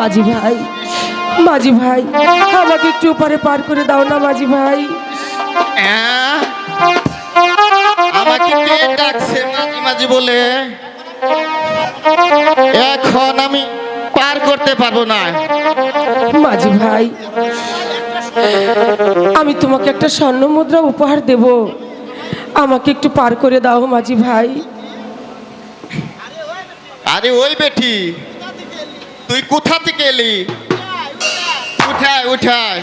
মাঝি ভাই মাঝি ভাই আমাকে একটু ওপারে পার করে দাও না মাঝি ভাই। অ্যাঁ? আমাকে কে ডাকছে মাঝি মাঝি বলে? এখন আমি পার করতে পারব না। মাঝি ভাই আমি তোমাকে একটা স্বর্ণ মুদ্রা উপহার দেব। আমাকে একটু পার করে দাও মাঝি ভাই। আরে ওই বেটি। তুই কোথা থেকে এলি? উঠায় উঠায়।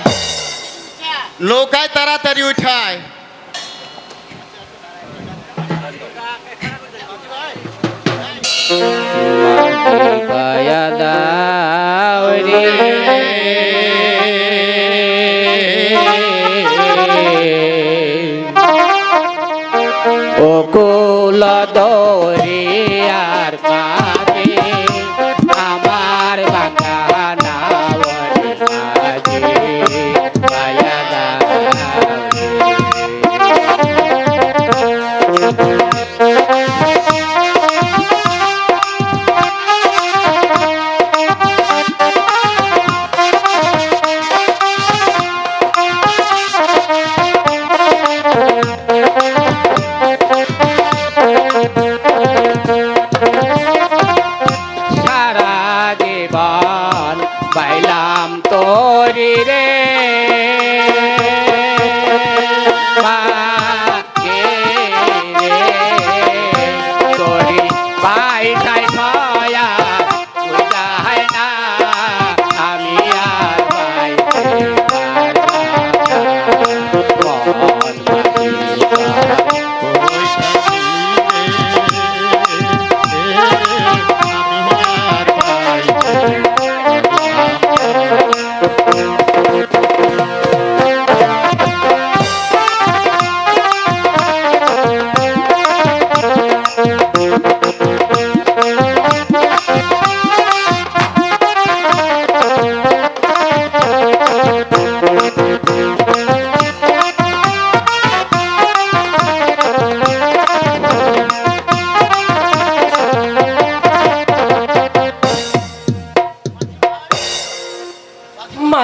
লোকায় তাড়াতাড়ি উঠায়। ও কুল তোরি রে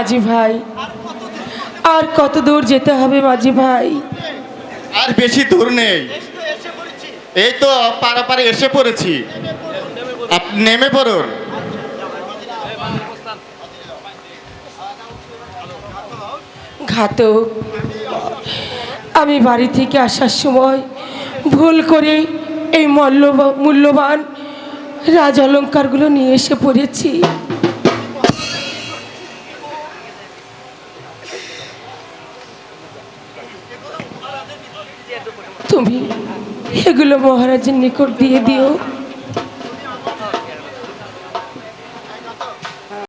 মাঝি ভাই। আর কত দূর যেতে হবে মাঝি ভাই? আর বেশি দূর নেই। এই তো পারাপারে এসে পড়েছি। আপনি নেমে পড়ুন। ঘাতক আমি বাড়ি থেকে আসার সময় ভুল করে এই মূল্য মূল্যবান রাজ অলঙ্কারগুলো নিয়ে এসে পড়েছি। তুমি এগুলো মহারাজের নিকট দিয়ে দিও।